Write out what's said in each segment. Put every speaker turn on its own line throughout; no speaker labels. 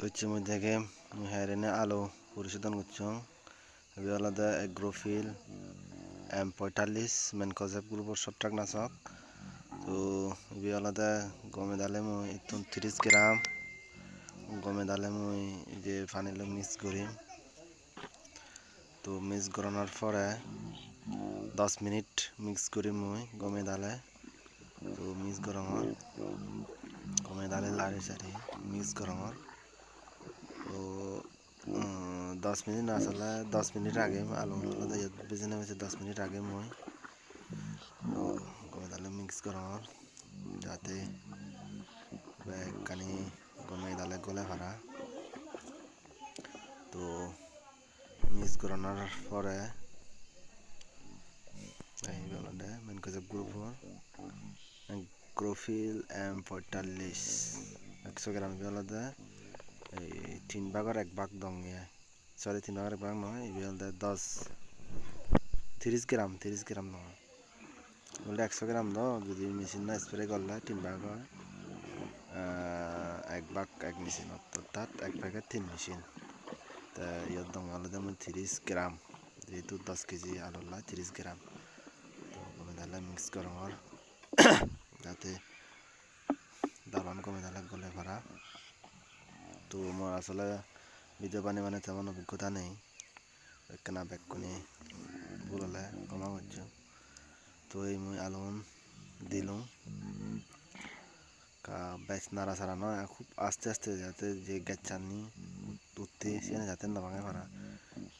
হচ্ছে মধ্যে হেরেনে আলো পরিশোধন করছং। আলাদা এগ্রোফিল এম পঁয়তাল্লিশ মেন কজেব গ্রুপর সট্রাক নাশক তো এবার আলাদা, গমে দালে মই ইতুন তিরিশ গ্রাম, গমে দালে মই যে পানিলে মিক্স করি। তো মিক্স করানোর পরে দশ মিনিট মিক্স করি মই গমে দালে তো মিক্স গরমর গমে দালে লাড়ি সারি মিক্স গরমর তো দশ মিনিট না আসলে দশ মিনিট আগে আলু বেজে নেমেছে দশ মিনিট আগে মই। গমে দালে মিক্স গরমর যাতে কানি গমে দালে গলে ভাড়া। তো মিক্স করানোর পরে এই বলতে মেন কাজে গ্রুপ গ্রোফিল এম পঁয়তাল্লিশ। একশো গ্রাম বেলাতে এই তিন ভাগের এক ভাগ দং ভাগের এক ভাগ নয় এই বেলাতে দশ তিরিশ গ্রাম তিরিশ গ্রাম নয় বলতে একশো গ্রাম দ যদি মেশিন না স্প্রে করলে তিন ভাগ হয় এক ভাগ এক মেশিন অর্থাৎ এক ভাগের তিন মেশিন তা ইয়ার দং আলাদা তিরিশ গ্রাম যেহেতু দশ কেজি আলুলা তিরিশ গ্রাম তো কমে মিক্স করো যাতে দাবান কমে দালে গলে ভরা তো আমার আসলে ভিডিও বানিয়ে মানে তেমন অভিজ্ঞতা নেই। কেনা ব্যাগ কোনে বললে কমা হচ্ছে তো এই মুই আলুন দিলুম কা বেশ নাড়া সারা নয় খুব আস্তে আস্তে যাতে যে গাছানি উঠতে সেখানে যাতে না ভাঙে পারা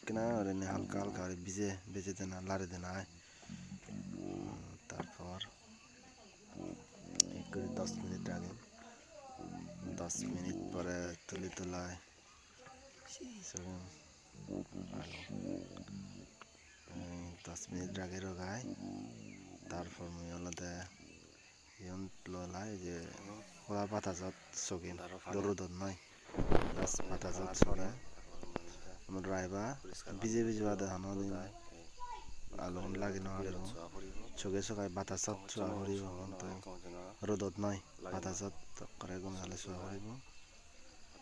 কেনা হালকা হালকা ভিজে বেঁচে দেনা লাড়ে দেনা তারপর করে দশ মিনিট আগে দশ মিনিট পরে তুলি তোলায় Sabem? দহ মিনিট ৰাগে ৰগাই তাৰ ফৰ্মিয়লতে সিহঁত ল'লাই যে খোৱা পাত আজত চকিন দৰুদত নাই দহ পাত আজত চৰে ড্ৰাইভাৰ বিজে বিজে হোৱা দেখা নহ'লে আলহন লাগে নহয় চকে চকাই বাতাচত চোৱা কৰিব ৰ'দত নাই বাতাচত কৰে গম হ'লে চোৱা কৰিব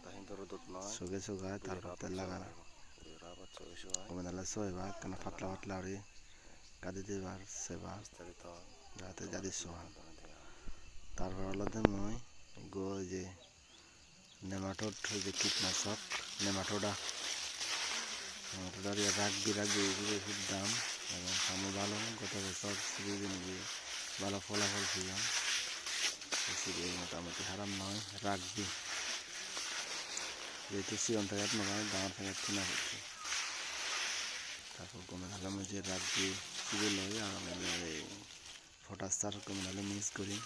চগে চগাই তাৰ পাতে লাগানা গমালে চয়বা কেন পাতলা পাতলা আৰি গাদি দিবার সেবা যাতে যাদি চোৱা তারপর আলাদা মই গো যে নেমাটোড যে কীটনাশক নেমাটোডা নেমাটোডার রাখবি রাখবি ওষুধ দাম এবং আমি ভালো গত বছর সিরিজ নিয়ে ভালো ফলাফল ছিলাম সিরিজ মোটামুটি খারাপ নয় রাখবি যেহেতু সিজন থেকে আপনারা দামার থেকে কেনা হচ্ছে তারপর কমে গেলাম যে রাখবি সিরিজ লই আর আমি ফটাস সার কমে গেলে মিস করি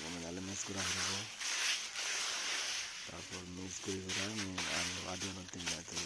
কমে গেলে মিস করা হয়ে তারপর মিস করে আমি আলু আদি দিন যাতে